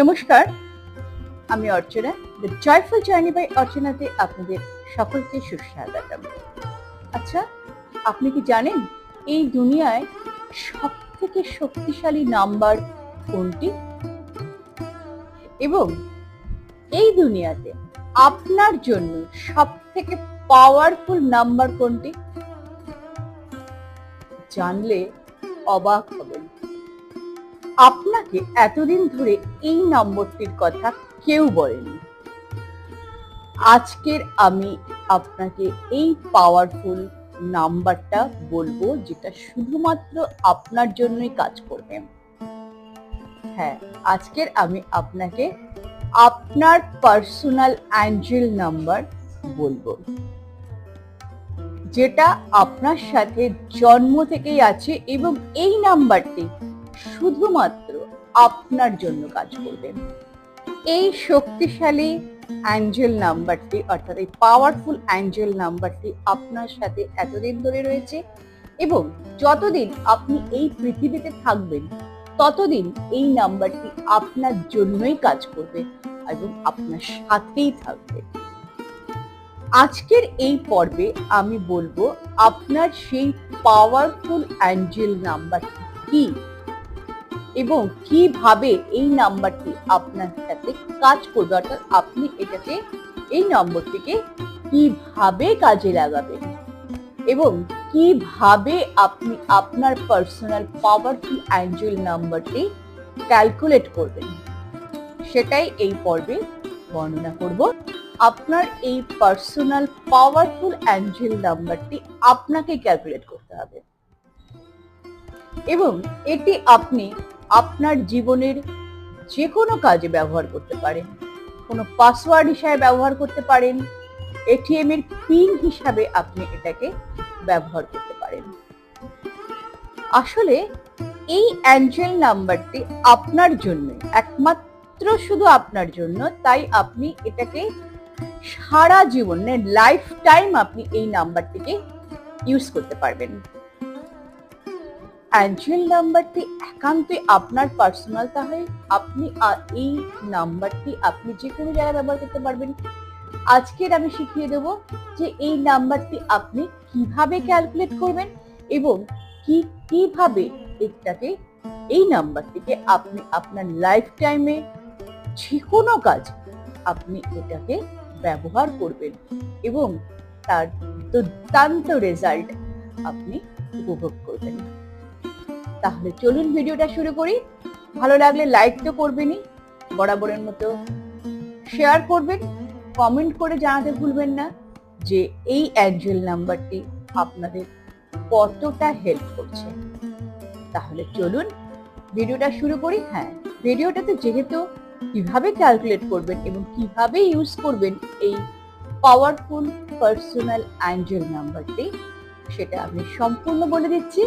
নমস্কার, আমি Archana the joyful journey by অর্চনাতে আপনাদের সকলকে সুস্বাগতম। আচ্ছা আপনি কি জানেন এই দুনিয়ায় সব থেকে শক্তিশালী নাম্বার কোনটি? এবং এই দুনিয়াতে আপনার জন্য সব থেকে পাওয়ারফুল নাম্বার কোনটি? জানলে অবাক হবেন। আপনাকে এতদিন ধরে এই নম্বরটির কথা কেউ বলেনি। আজকের আমি আপনাকে এই পাওয়ারফুল নাম্বারটা বলব যেটা শুধুমাত্র আপনার জন্যই কাজ করবে। হ্যাঁ আজকের আমি আপনাকে আপনার পার্সোনাল অ্যাঞ্জেল নাম্বার বলব। যেটা আপনার সাথে জন্ম থেকেই আছে এবং এই নাম্বারটি শুধুমাত্র আপনার জন্য কাজ করবে এই শক্তিশালী অ্যাঞ্জেল নাম্বারটি, অর্থাৎ এই পাওয়ারফুল অ্যাঞ্জেল নাম্বারটি আপনার সাথে এতদিন ধরে রয়েছে এবং যতদিন আপনি এই পৃথিবীতে থাকবেন, ততদিন এই নাম্বারটি আপনার জন্যই কাজ করবে এবং আপনার সাথেই থাকবে। আজকের এই পর্বে আমি বলব আপনার সেই পাওয়ারফুল অ্যাঞ্জেল নাম্বারটি কি? এবং কীভাবে এই নাম্বারটি আপনার সাথে কাজ করবে, অর্থাৎ আপনি এটাকে এই নম্বরটিকে কীভাবে কাজে লাগাবেন এবং কীভাবে আপনি আপনার পার্সোনাল পাওয়ারফুল অ্যাঞ্জেল নাম্বারটি ক্যালকুলেট করবেন, সেটাই এই পর্বে বর্ণনা করব। আপনার এই পার্সোনাল পাওয়ারফুল অ্যাঞ্জেল নাম্বারটি আপনাকে ক্যালকুলেট করতে হবে। এবং এটি আপনি আপনার জীবনের যে কোনো কাজে ব্যবহার করতে পারেন। কোনো পাসওয়ার্ড হিসাবে ব্যবহার করতে পারেন। এটিএম এর পিন হিসাবে আপনি এটাকে ব্যবহার করতে পারেন। আসলে এই অ্যাঞ্জেল নাম্বারটি আপনার জন্য, একমাত্র শুধু আপনার জন্য, তাই আপনি এটাকে সারা জীবনে লাইফ টাইম আপনি এই নাম্বারটিকে ইউজ করতে পারবেন। অ্যাঞ্জেল নাম্বারটি একান্তই আপনার পার্সোনাল তাহলে আপনি এই নাম্বারটি আপনি যে কোনো জায়গায় ব্যবহার করতে পারবেন। আজকের আমি শিখিয়ে দেব যে এই নাম্বারটি আপনি কীভাবে ক্যালকুলেট করবেন এবং কি কীভাবে এটাকে, এই নাম্বারটিকে আপনি আপনার লাইফ টাইমে যে কোনো কাজ আপনি এটাকে ব্যবহার করবেন এবং তার দুর্দান্ত রেজাল্ট আপনি উপভোগ করবেন। তাহলে চলুন ভিডিওটা শুরু করি। ভালো লাগলে লাইক তো করবেনই, বরাবরের মতো শেয়ার করবেন কমেন্ট করে জানাতে ভুলবেন না যে এই অ্যাঞ্জেল নাম্বারটি আপনাদের কতটা হেল্প করছে। তাহলে চলুন ভিডিওটা শুরু করি। হ্যাঁ ভিডিওটাতে যেহেতু কীভাবে ক্যালকুলেট করবেন এবং কীভাবে ইউজ করবেন এই পাওয়ারফুল পার্সোনাল অ্যাঞ্জেল নাম্বারটি সেটা আমি সম্পূর্ণ বলে দিচ্ছি।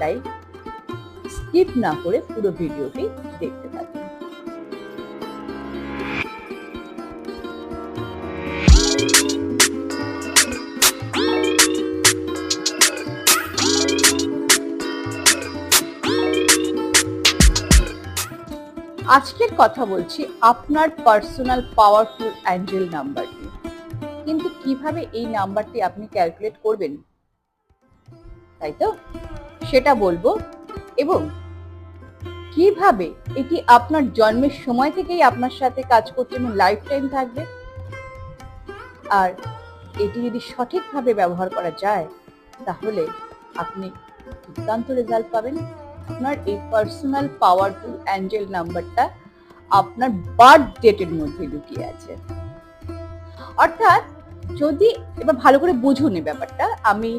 তাই স্কিপ না করে পুরো ভিডিওটি দেখতে থাকুন। আজকের কথা বলছি আপনার পার্সোনাল পাওয়ারফুল অ্যাঞ্জেল নাম্বারটি কিন্তু কীভাবে এই নাম্বারটি আপনি ক্যালকুলেট করবেন? তাই তো? সেটা বলব। এবং কীভাবে এটি আপনার জন্মের সময় থেকেই আপনার সাথে কাজ করছে এবং লাইফ টাইম থাকবে? আর এটি যদি সঠিকভাবে ব্যবহার করা যায়, তাহলে আপনি দুর্দান্ত রেজাল্ট পাবেন। আপনার এই পার্সোনাল পাওয়ারফুল অ্যাঞ্জেল নাম্বারটা আপনার বার্থ ডেটের মধ্যে লুকিয়ে আছে। অর্থাৎ যদি এবার ভালো করে বুঝুন এই ব্যাপারটা, আমি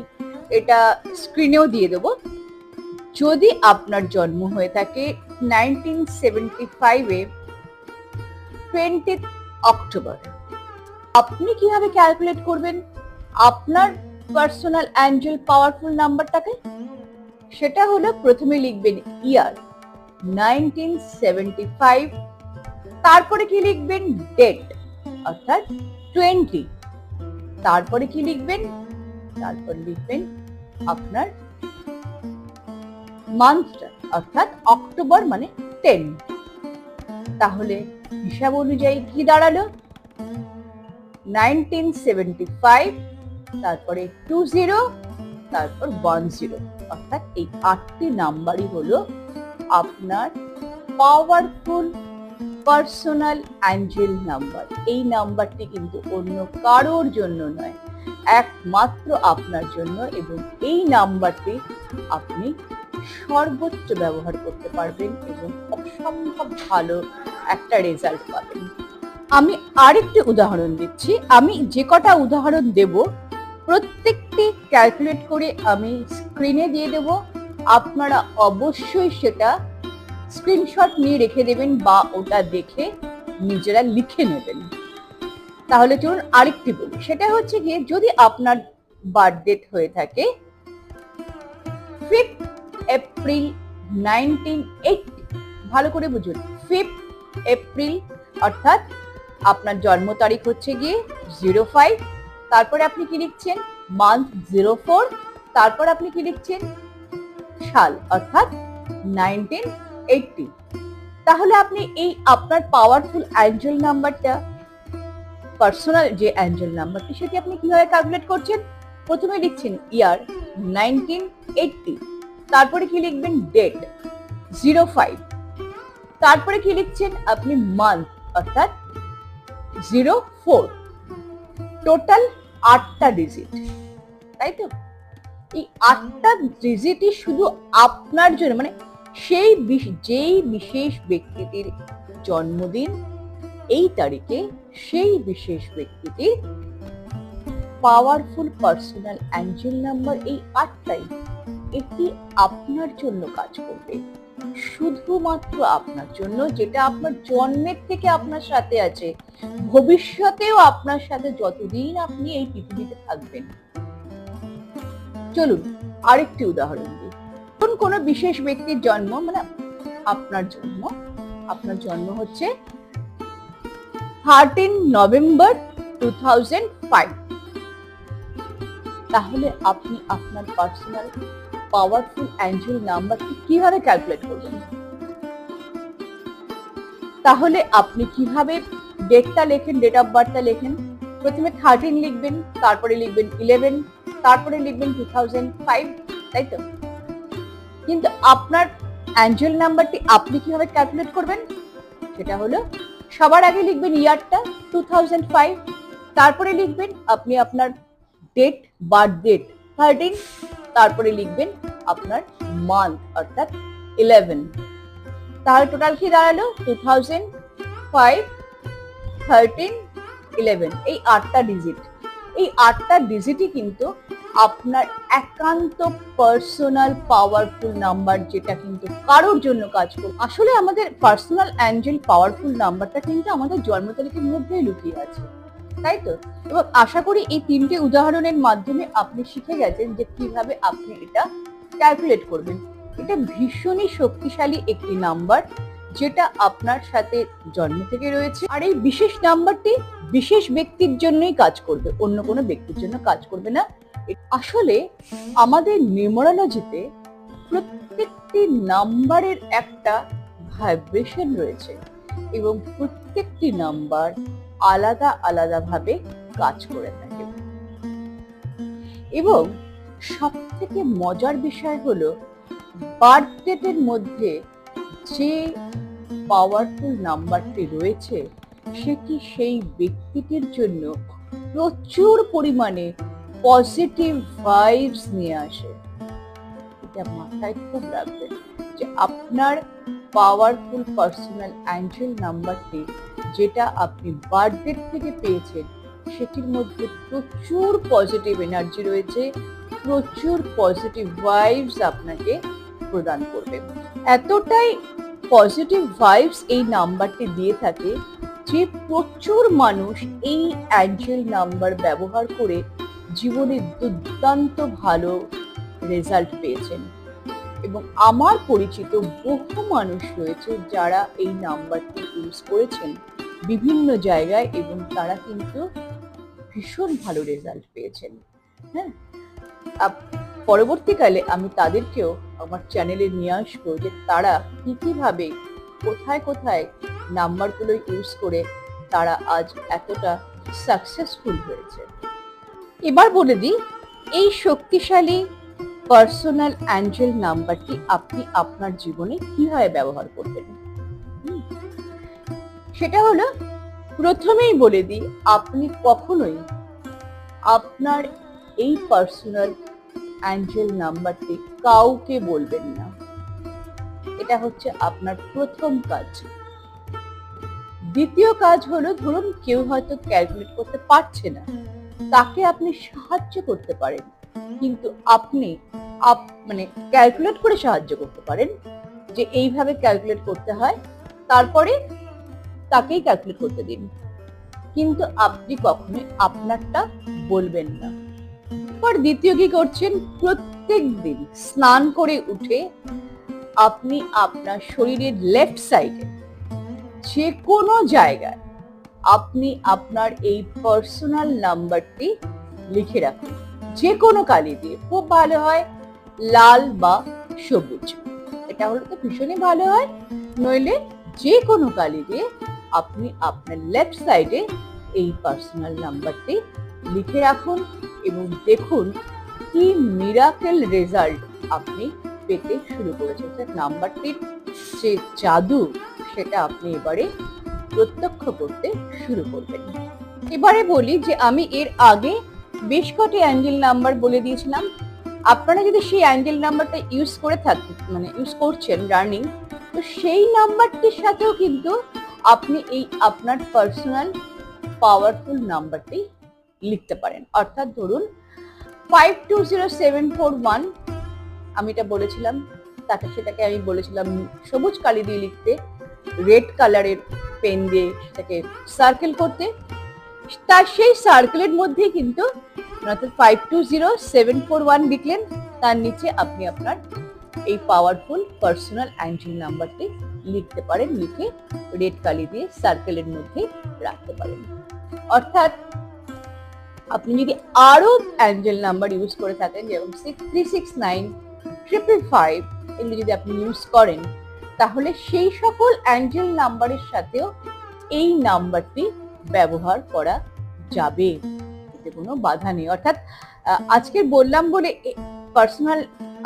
এটা স্ক্রিনেও দিয়ে দেবো। যদি আপনার জন্ম হয়ে থাকে নাইনটিন সেভেন্টি ফাইভে টোয়েন্টি অক্টোবর আপনি কীভাবে ক্যালকুলেট করবেন? আপনার পার্সোনাল অ্যাঞ্জেল পাওয়ারফুল নাম্বারটাকে সেটা হলো প্রথমে লিখবেন ইয়ার নাইনটিন সেভেন্টি ফাইভ তারপরে কি লিখবেন? ডেট অর্থাৎ টোয়েন্টি তারপরে কি লিখবেন? তারপর লিখবেন আপনার মান্থটা অর্থাৎ অক্টোবর মানে টেন তাহলে হিসাব অনুযায়ী কি দাঁড়াল? নাইনটিন সেভেন্টি ফাইভ তারপরে টু জিরো তারপর ওয়ান জিরো অর্থাৎ এই আটটি নাম্বারই হলো আপনার পাওয়ারফুল পার্সোনাল অ্যাঞ্জেল নাম্বার এই নাম্বারটি কিন্তু অন্য কারোর জন্য নয়, একমাত্র আপনার জন্য এবং এই নাম্বারটি আপনি সর্বোচ্চ ব্যবহার করতে পারবেন এবং অসম্ভব ভালো একটা রেজাল্ট পাবেন। আমি আরেকটি উদাহরণ দিচ্ছি। আমি যে কটা উদাহরণ দেব, প্রত্যেকটি ক্যালকুলেট করে আমি স্ক্রিনে দিয়ে দেব। আপনারা অবশ্যই সেটা স্ক্রিনশট নিয়ে রেখে দেবেন বা ওটা দেখে নিজেরা লিখে নেবেন। তাহলে চলুন আরেকটি বলি। সেটা হচ্ছে গিয়ে যদি আপনার বার্থডেট হয়ে থাকে ফিফথ এপ্রিল নাইনটিন ভালো করে বুঝুন। ফিফথ এপ্রিল, অর্থাৎ আপনার জন্ম তারিখ হচ্ছে গিয়ে জিরো ফাইভ। তারপরে আপনি কি লিখছেন? Month zero four. তারপর আপনি কি লিখছেন? সাল, অর্থাৎ নাইনটিন এইটটি। তাহলে আপনি এই আপনার পাওয়ারফুল অ্যাঞ্জেল নাম্বারটা পার্সোনাল যে অ্যাঞ্জেল নাম্বারটি সেটি আপনি কীভাবে ক্যালকুলেট করছেন? প্রথমে লিখছেন ইয়ার নাইনটিন এইটটি তারপরে কি লিখবেন ডেট জিরো ফাইভ তারপরে কি লিখছেন আপনি মান্থ অর্থাৎ জিরো ফোর টোটাল আটটা ডিজিট তাই তো? এই আটটা ডিজিটই শুধু আপনার জন্য মানে সেই যেই বিশেষ ব্যক্তিটির জন্মদিন, এই তারিখে সেই বিশেষ ব্যক্তিটির পাওয়ারফুল পার্সোনাল অ্যাঞ্জেল নাম্বার এই আটটাই। এটি আপনার জন্য কাজ করবে? শুধুমাত্র আপনার জন্য, যেটা আপনার জন্মের থেকে আপনার সাথে আছে। ভবিষ্যতেও আপনার সাথে যতদিন আপনি এই পৃথিবীতে থাকবেন। চলুন, আরেকটি উদাহরণ দিই। কোন কোনো বিশেষ ব্যক্তির জন্ম মানে আপনার জন্ম আপনার জন্ম হচ্ছে thirteen November two thousand five তাহলে আপনি আপনার পার্সোনাল পাওয়ারফুল অ্যাঞ্জেল নাম্বারটি কীভাবে ক্যালকুলেট করবেন? তাহলে আপনি কীভাবে ডেটটা লেখেন ডেট অফ বার্থটা লেখেন? প্রথমে থার্টিন লিখবেন, তারপরে লিখবেন ইলেভেন তারপরে লিখবেন টু থাউজেন্ড ফাইভ তাই তো? কিন্তু আপনার অ্যাঞ্জেল নাম্বারটি আপনি কীভাবে ক্যালকুলেট করবেন? সেটা হলো, সবার আগে লিখবেন ইয়ারটা টু থাউজেন্ড ফাইভ তারপরে লিখবেন আপনি আপনার ডেট বার্থ ডেট থার্টিন তারপরে লিখবেন আপনার মান্থ অর্থাৎ ইলেভেন তাহলে টোটাল কি দাঁড়াল? Two thousand five thirteen eleven এই আটটা ডিজিট এই আটটা ডিজিটই কিন্তু আপনার একান্ত পার্সোনাল পাওয়ারফুল নাম্বার যেটা কিন্তু কারোর জন্য কাজ করবে। আসলে আমাদের পার্সোনাল অ্যাঞ্জেল পাওয়ারফুল নাম্বারটা কিন্তু আমাদের জন্ম তারিখের মধ্যেই লুকিয়ে আছে। তাই তো? এবং আশা করি এই তিনটে উদাহরণের মাধ্যমে আপনি শিখে গেছেন যে কীভাবে আপনি এটা ক্যালকুলেট করবেন। এটা ভীষণই শক্তিশালী একটি নাম্বার যেটা আপনার সাথে জন্ম থেকে রয়েছে। আর এই বিশেষ নাম্বারটি বিশেষ ব্যক্তির জন্যই কাজ করবে, অন্য কোনো ব্যক্তির জন্য কাজ করবে না। আসলে আমাদের নিউমারোলজিতে প্রত্যেকটি নাম্বারের একটা ভাইব্রেশন রয়েছে এবং প্রত্যেকটি নাম্বার আলাদা আলাদাভাবে কাজ করে থাকে। এবং সব থেকে মজার বিষয় হলো বার্থডেটের মধ্যে যে পাওয়ারফুল নাম্বারটি রয়েছে, সেটি সেই ব্যক্তিটির জন্য প্রচুর পরিমাণে পজিটিভ ভাইবস নিয়ে আসে। এটা মাথায় খুব রাখবেন যে আপনার পাওয়ারফুল পার্সোনাল অ্যাঞ্জেল নাম্বারটি যেটা আপনি বার্থডে থেকে পেয়েছেন, সেটির মধ্যে প্রচুর পজিটিভ এনার্জি রয়েছে, প্রচুর পজিটিভ ভাইবস আপনাকে প্রদান করবে। এতটাই পজিটিভ ভাইবস এই নাম্বারটি দিয়ে থাকে যে প্রচুর মানুষ এই অ্যাঞ্জেল নাম্বার ব্যবহার করে জীবনে দুর্দান্ত ভালো রেজাল্ট পেয়েছেন। এবং আমার পরিচিত বহু মানুষ রয়েছে যারা এই নাম্বারটি ইউজ করেছেন। বিভিন্ন জায়গায় এবং তারা কিন্তু ভীষণ ভালো রেজাল্ট পেয়েছেন। হ্যাঁ? পরবর্তীকালে আমি তাদেরকেও আমার চ্যানেলে নিয়ে আসব যে তারা কি কীভাবে কোথায় কোথায় নাম্বারগুলো ইউজ করে তারা আজ এতটা সাকসেসফুল হয়েছে। এবার বলে দিই, এই শক্তিশালী পার্সোনাল অ্যাঞ্জেল নাম্বারটি আপনি আপনার জীবনে কীভাবে ব্যবহার করবেন। সেটা হলো, প্রথমেই বলে দিই, আপনি কখনোই আপনার এই পার্সোনাল অ্যাঞ্জেল নাম্বারটি কাউকে বলবেন না। এটা হচ্ছে আপনার প্রথম কাজ। দ্বিতীয় কাজ হলো, ধরুন কেউ হয়তো ক্যালকুলেট করতে পারছে না, তাকে আপনি সাহায্য করতে পারেন, কিন্তু আপনি আপ মানে ক্যালকুলেট করে সাহায্য করতে পারেন যে এইভাবে ক্যালকুলেট করতে হয়, তারপরে তাকেই ক্যালকুলেট করতে দিন। কিন্তু আপনি কখনোই আপনারটা বলবেন না। পর দ্বিতীয় কি করছেন? প্রত্যেক দিন স্নান করে উঠে আপনি আপনার শরীরের লেফট সাইডে যে কোনো জায়গায় আপনি আপনার এই পার্সোনাল নাম্বারটি লিখে রাখুন। যে কোনো কালি দিয়ে খুব ভালো হয় লাল বা সবুজ। এটা হলে তো ভীষণই ভালো হয়। নইলে যে কোনো কালি দিয়ে আপনি আপনার লেফট সাইডে এই পার্সোনাল নাম্বারটি লিখে রাখুন এবং দেখুন কি মিরাকেল রেজাল্ট আপনি পেতে শুরু করেছেন। নাম্বারটির যে জাদু, সেটা আপনি এবারে প্রত্যক্ষ করতে শুরু করবেন। এবারে বলি যে আমি এর আগে বেশ কটি অ্যাঞ্জেল নাম্বার বলে দিয়েছিলাম। আপনারা যদি সেই অ্যাঞ্জেল নাম্বারটা ইউজ করে থাকেন মানে ইউজ করছেন রানিং তো সেই নাম্বারটির সাথেও কিন্তু আপনি এই আপনার পার্সোনাল পাওয়ারফুল নাম্বারটি লিখতে পারেন। অর্থাৎ ধরুন five two zero seven four one আমি এটা বলেছিলাম, তাকে সেটাকে আমি বলেছিলাম সবুজ কালি দিয়ে লিখতে রেড কালারের পেন দিয়ে সেটাকে সার্কেল করতে। তার সেই সার্কেলের মধ্যেই কিন্তু five two zero seven four one লিখলেন, তার নিচে আপনি আপনার এই পাওয়ারফুল পার্সোনাল অ্যাঞ্জেল নাম্বারটি লিখতে পারেন, লিখে রেড কালি দিয়ে সার্কেলের মধ্যে রাখতে পারেন। অর্থাৎ আপনি যদি আরও অ্যাঞ্জেল নাম্বার ইউজ করে থাকেন যেমন six three six nine triple five এগুলো যদি আপনি ইউজ করেন, তাহলে সেই সকল অ্যাঞ্জেল নাম্বারের সাথেও এই নাম্বারটি ব্যবহার করা যাবে। এতে কোনো বাধা নেই। অর্থাৎ আজকে বললাম বলে পার্সোনাল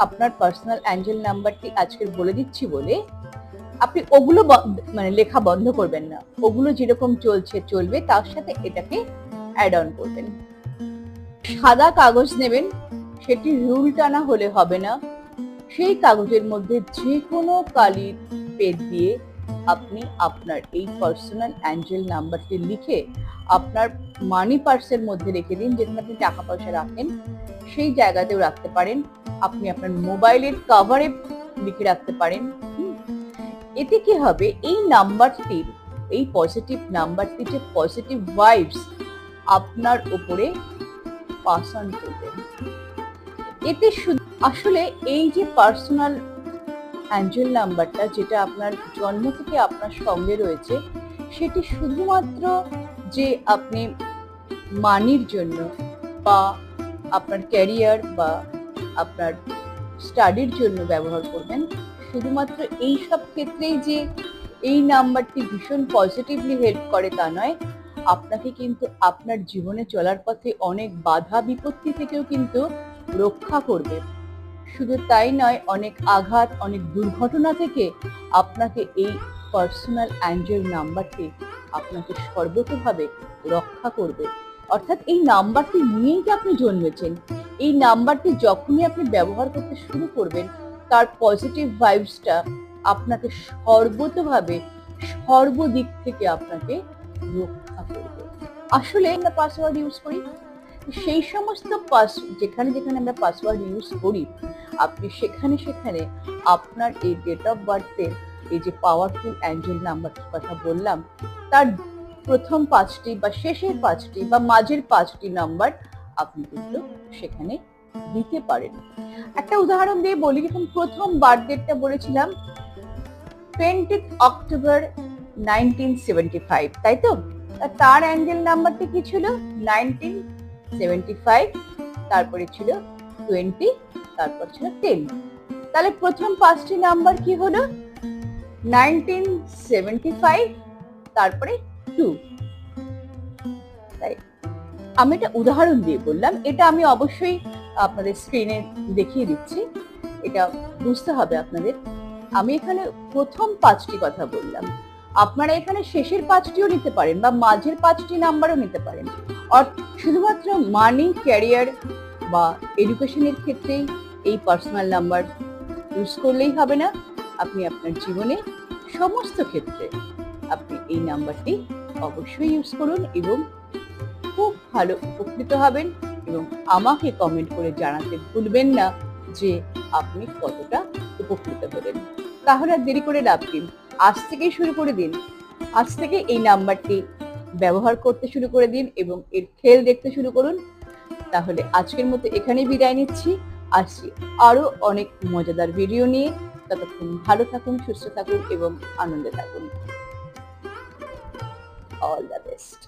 আপনার পার্সোনাল অ্যাঞ্জেল নাম্বারটি আজকে বলে দিচ্ছি বলে আপনি ওগুলো মানে লেখা বন্ধ করবেন না। ওগুলো যেরকম চলছে, চলবে, তার সাথে এটাকে অ্যাড অন করবেন। সাদা কাগজ নেবেন, সেটি রুল টানা হলে হবে না। সেই কাগজের মধ্যে যে কোনো কালির পেন দিয়ে আপনি আপনার এই পার্সোনাল অ্যাঞ্জেল নাম্বারটি লিখে আপনার মানি পার্সের মধ্যে রেখে দিন, যেখানে আপনি টাকা পয়সা রাখেন, সেই জায়গাতেও রাখতে পারেন। আপনি আপনার মোবাইলের কভারে লিখে রাখতে পারেন। এতে কি হবে? এই নাম্বারটির এই পজিটিভ নাম্বারটি যে পজিটিভ ভাইবস আপনার উপরে পাস অন এতে শুধু, আসলে এই যে পার্সোনাল অ্যাঞ্জেল নাম্বারটা যেটা আপনার জন্ম থেকে আপনার সঙ্গে রয়েছে, সেটি শুধুমাত্র যে আপনি মানির জন্য বা আপনার ক্যারিয়ার বা আপনার স্টাডির জন্য ব্যবহার করবেন শুধুমাত্র এই সব ক্ষেত্রেই যে এই নাম্বারটি ভীষণ পজিটিভলি হেল্প করে তা নয়, আপনাকে কিন্তু আপনার জীবনে চলার পথে অনেক বাধা বিপত্তি থেকেও কিন্তু রক্ষা করবে। শুধু তাই নয়, অনেক আঘাত, অনেক দুর্ঘটনা থেকে আপনাকে এই পার্সোনাল অ্যাঞ্জেল নাম্বারটি আপনাকে সর্বতভাবে রক্ষা করবে। অর্থাৎ এই নাম্বারটি নিয়েই যে আপনি জন্মেছেন, এই নাম্বারটি যখনই আপনি ব্যবহার করতে শুরু করবেন তার পজিটিভ ভাইবসটা আপনাকে সর্বতভাবে, সর্বদিক থেকে আপনাকে রক্ষা করবে। আসলে আমরা পাসওয়ার্ড ইউজ করি। সেই সমস্ত পাস যেখানে যেখানে আমরা পাসওয়ার্ড ইউজ করি, আপনি সেখানে সেখানে আপনার এই ডেট অফ বার্থের এই যে পাওয়ারফুল অ্যাঞ্জেল নাম্বারটির কথা বললাম, তার প্রথম পাঁচটি বা শেষের পাঁচটি বা মাঝের পাঁচটি নাম্বার আপনি কিন্তু সেখানে দিতে পারেন। একটা উদাহরণ দিয়ে বলি যখন প্রথম বার্থডেটটা বলেছিলাম টোয়েন্টি অক্টোবর নাইনটিন সেভেন্টি তাই তো? তার অ্যাঞ্জেল নাম্বারটি কি ছিল? নাইনটিন সেভেন্টি ফাইভ তারপরে ছিল টোয়েন্টি তারপর ছিল টেন তাহলে প্রথম পাঁচটি নাম্বার কি হলো? নাইনটিন সেভেন্টি ফাইভ তারপরে টু তাই আমি একটা উদাহরণ দিয়ে বললাম, এটা আমি অবশ্যই আপনাদের স্ক্রিনে দেখিয়ে দিচ্ছি। এটা বুঝতে হবে আপনাদের। আমি এখানে প্রথম পাঁচটি কথা বললাম। আপনারা এখানে শেষের পাঁচটিও নিতে পারেন বা মাঝের পাঁচটি নাম্বারও নিতে পারেন। আর শুধুমাত্র মানি ক্যারিয়ার বা এডুকেশনের ক্ষেত্রেই এই পার্সোনাল নাম্বার ইউজ করলেই হবে না। আপনি আপনার জীবনে সমস্ত ক্ষেত্রে আপনি এই নাম্বারটি অবশ্যই ইউজ করুন এবং খুব ভালো উপকৃত হবেন। এবং আমাকে কমেন্ট করে জানাতে ভুলবেন না যে আপনি কতটা উপকৃত হলেন। তাহলে আর দেরি করে লাভ কি? আজ থেকেই শুরু করে দিন। আজ থেকে এই নাম্বারটি ব্যবহার করতে শুরু করে দিন এবং এর খেল দেখতে শুরু করুন। তাহলে আজকের মতো এখানেই বিদায় নিচ্ছি। আসছি আরও অনেক মজাদার ভিডিও নিয়ে। ততক্ষণ ভালো থাকুন, সুস্থ থাকুন এবং আনন্দে থাকুন। All the best